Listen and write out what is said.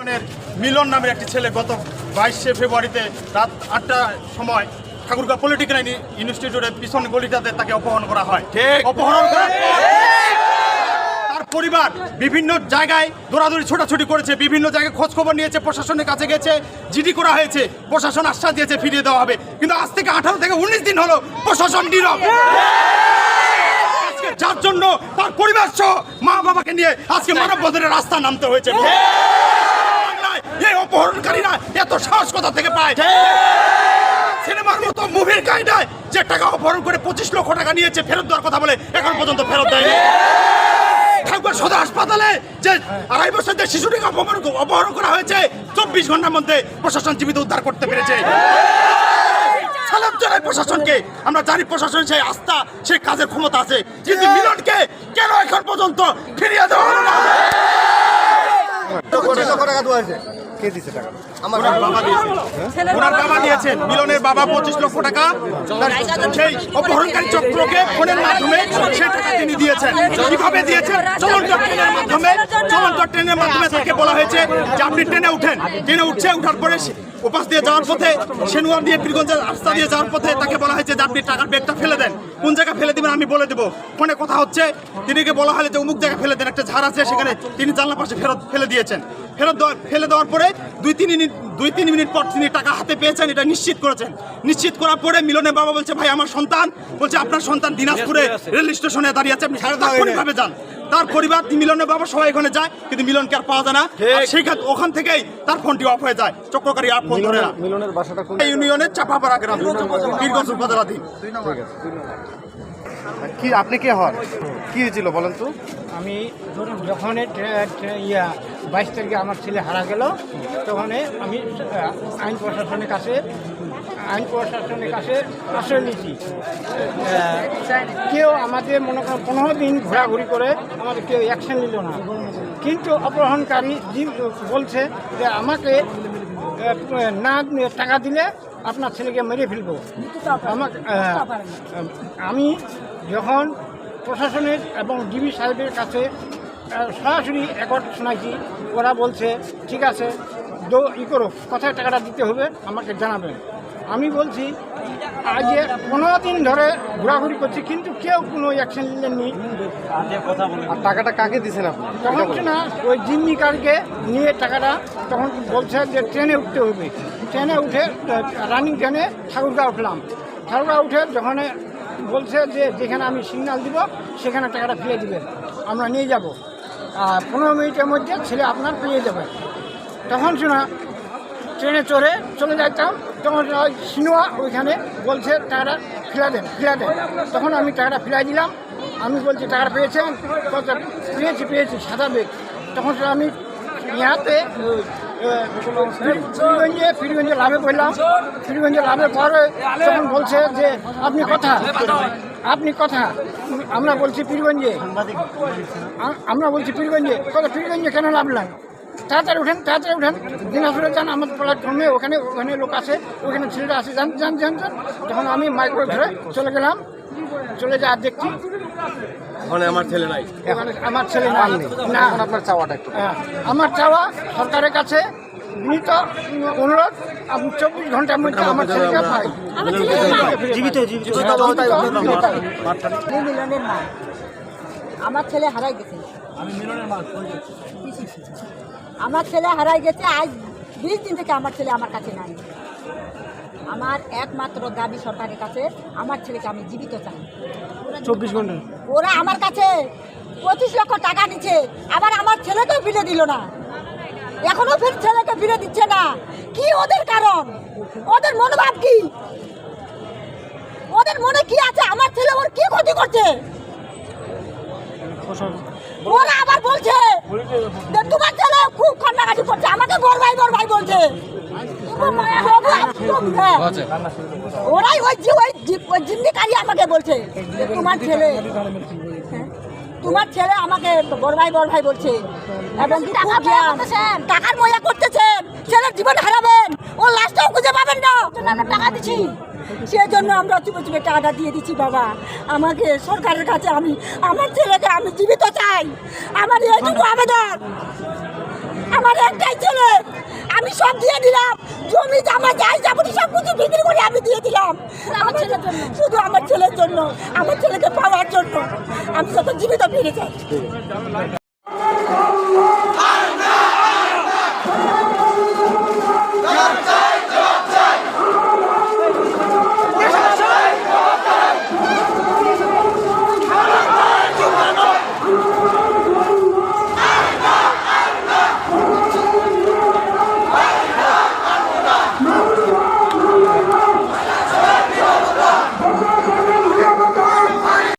মিলনের মিলন নামের একটি ছেলে গত বাইশে ফেব্রুয়ারিতে রাত আটটার সময় ঠাকুরগাঁ পলিটিক্যাল ইনস্টিটিউটের পিছন গলিটাতে তাকে অপহরণ করা হয়। অপহরণ তার পরিবার বিভিন্ন জায়গায় দৌড়াদৌড়ি ছোটাছুটি করেছে বিভিন্ন জায়গায় খোঁজ খবর নিয়েছে প্রশাসনের কাছে গেছে জিডি করা হয়েছে প্রশাসন আশ্বাস দিয়েছে ফিরিয়ে দেওয়া হবে। কিন্তু আজ থেকে আঠারো থেকে উনিশ দিন হলো প্রশাসন নীরব। আজকে যার জন্য তার পরিবার সহ মা বাবাকে নিয়ে আজকে মানব বদলের রাস্তা নামতে হয়েছে। এই অপহরণকারীরা এত সাহস কোথা থেকে পায়? সিনেমার মতো মুভির কাহিনায় যে টাকা অপহরণ করে পঁচিশ লক্ষ টাকা নিয়েছে ফেরত দেওয়ার কথা বলে এখন পর্যন্ত ফেরত দেয়নি। ঠাকুর সদর হাসপাতালে যে আড়াই বছর যে শিশুটিকে অপহরণ অপহরণ করা হয়েছে চব্বিশ ঘণ্টার মধ্যে প্রশাসন জীবিত উদ্ধার করতে পেরেছে। সালাম জানাই প্রশাসনকে। আমরা জানি প্রশাসন সেই আস্থা সেই কাজের ক্ষমতা আছে। কিন্তু মিলনকে কেন এখন পর্যন্ত ফিরিয়ে দেওয়া হলো না? পঁচিশ লক্ষ টাকা দেওয়া হয়েছে। কে দিচ্ছে টাকা? ওনার বাবা। দিয়েছেন ওনার বাবা দিয়েছেন মিলনের বাবা পঁচিশ লক্ষ টাকা। সেই অপহরণকারী চক্রকে ফোনের মাধ্যমে সেই টাকা তিনি দিয়েছেন। কীভাবে দিয়েছেন? চলন্ত ট্রেনের মাধ্যমে চলন্ত ট্রেনের মাধ্যমে তাকে বলা হয়েছে যে আপনি ট্রেনে উঠেন। ট্রেনে উঠছে উঠার পরে উপাস দিয়ে যাওয়ার পথে সেনুয়ার দিয়ে পীরগঞ্জের রাস্তা দিয়ে যাওয়ার পথে তাকে বলা হয়েছে যে আপনি টাকার ব্যাগটা ফেলে দেন। কোন জায়গায় ফেলে দিবেন আমি বলে দেবো। ফোনে কথা হচ্ছে তিনিকে বলা হলে যে অমুক জায়গায় ফেলে দেন। একটা ঝাড় আছে সেখানে। তিনি জানলা পাশে ফেরত ফেলে দিয়েছেন। ফেরত দেওয়া- ফেলে দেওয়ার পরে দুই তিন মিনিট দুই তিন মিনিট পর তিনি টাকা হাতে পেয়েছেন এটা নিশ্চিত করেছেন। নিশ্চিত করার পরে মিলনের বাবা বলছে ভাই আমার সন্তান। বলছে আপনার সন্তান দিনাজপুরে রেল স্টেশনে দাঁড়িয়ে আছে আপনি তাৎক্ষণিকভাবে যান। তার পরিবার মিলনের বাবা সবাই এখানে যায় কিন্তু মিলনকে আর পাওয়া যায় না। আর সেইখান ওখান থেকেই তার ফোনটি অফ হয়ে যায়। চক্রকারী আর ফোন ধরে না। মিলনের বাসাটা ইউনিয়নের চাপাপাড়া গ্রাম বীরগঞ্জ উপজেলাধীন। কি, আপনি কে হন? কি হয়েছিল বলেন তো? আমি যখন ইয়া, বাইশ তারিখে আমার ছেলে হারা গেল, তখন আমি আইন প্রশাসনের কাছে, আইন প্রশাসনের কাছে আশ্রয় নিয়েছি। কেউ আমাদের মনে করেন পনেরো দিন ঘোরাঘুরি করে আমাদের কেউ অ্যাকশন নিল না। কিন্তু অপহরণকারী বলছে যে আমাকে না টাকা দিলে আপনার ছেলেকে মেরে ফেলব। আমাকে আমি যখন প্রশাসনের এবং ডিবি সাহেবের কাছে সরাসরি একট শোনাইছি, ওরা বলছে, ঠিক আছে, দো, ই করো, কোথায় টাকাটা দিতে হবে, আমাকে জানাবেন। আমি বলছি আজ পনেরো দিন ধরে ঘোরাঘুরি করছি, কিন্তু কেউ কোনো অ্যাকশন নিলেননি আর টাকাটা কাকে দিছেন আপনি? তখন হচ্ছে না, ওই জিম্মিকারকে নিয়ে টাকাটা তখন বলছে যে ট্রেনে উঠতে হবে। ট্রেনে উঠে রানিং ট্রেনে ঠাকুরগা উঠলাম। ঠাকুরগা উঠে যখন বলছে যে যেখানে আমি সিগনাল দিব, সেখানে টাকাটা ফিরে দিবেন আমরা নিয়ে যাব। আর পনেরো মিনিটের মধ্যে ছেলে আপনার পেয়ে যাবে। তখন শোনা, ট্রেনে চড়ে চলে যাইতাম। তখন সিনোয়া ওইখানে বলছে টাকাটা ফিরা দেন ফিরা দেন। তখন আমি টাকাটা ফিরাই দিলাম। আমি বলছি টাকাটা পেয়েছেন? পেয়েছি পেয়েছি সাদা বেগ তখন আমি আহ, ফিরিগঞ্জে ফিরিগঞ্জে লাভে পড়লাম। ফিরিগঞ্জে লাভে পরে তখন বলছে যে আপনি কথা আপনি কথা আমরা বলছি পীরগঞ্জে আমরা বলছি পীরগঞ্জে কথা পীরগঞ্জে কেন লাভলাম তাড়াতাড়ি উঠেন তাড়াতাড়ি উঠেন। দিনাজপুরে যান আমাদের প্ল্যাটফর্মে ওখানে ওখানে লোক আছে ওখানে ছেলেরা আছে যান যান যান যান। তখন আমি মাইক্রো ধরে চলে গেলাম চলে যা দেখছি ওখানে আমার ছেলে নাই। আমার ছেলে নাই। না। এখন আপনার চাওয়াটা একটু। হ্যাঁ, আমার চাওয়া সরকারের কাছে বিনীত অনুরোধ। চব্বিশ ঘণ্টার মধ্যে আমার ছেলেকে পাই। জীবিত জীবিত আমি মিলনের মা। আমার ছেলে হারাই গেছে। আমার ছেলে হারাই গেছে আজ বিশ দিন থেকে আমার ছেলে আমার কাছে নাই। আমার একমাত্র দাবি সরকারের কাছে আমার ছেলেকে আমি জীবিত চাই। চব্বিশ ঘণ্টা। ওরা আমার কাছে পঁচিশ লক্ষ টাকা নিচ্ছে আবার আমার ছেলেকেও ফিরে দিল না। এখনও ফির ছেলেকে ফিরে দিচ্ছে না। কি ওদের কারণ? ওদের মনোভাব কি? ওদের মনে কি আছে? আমার ছেলে ওর কি ক্ষতি করছে? ওরা আবার বলছে তোমার ছেলে খুব কান্নাকাটি করছে আমাকে বড় ভাই বড় ভাই বলছে হ্যাঁ। ওরাই ওই জি- ওই জি- ওই আমাকে বলছে তোমার ছেলে হ্যাঁ, তোমার ছেলে আমাকে বড় ভাই বড় ভাই বলছে। এবং টাকা টাকার মজা করতেছেন। ছেলের জীবন হারাবেন। ও লাস্টটাও খুঁজে পাবেন না। আমরা টাকা দিচ্ছি সেই জন্য আমরা চুপে চুপে টাকাটা দিয়ে দিচ্ছি বাবা। আমাকে সরকারের কাছে আমি আমার ছেলেকে আমি জীবিত চাই আমার এইটুকু আবেদন। আমার একটাই ছেলে আমি সব দিয়ে দিলাম। জমি জামা যাই যাবতীয় সব কিছু বিক্রি করে আমি দিয়ে দিলাম। আমার ছেলের জন্য। শুধু আমার ছেলের জন্য। আমার ছেলেকে পাওয়ার জন্য। আমি যত জীবিত ফিরে যাই।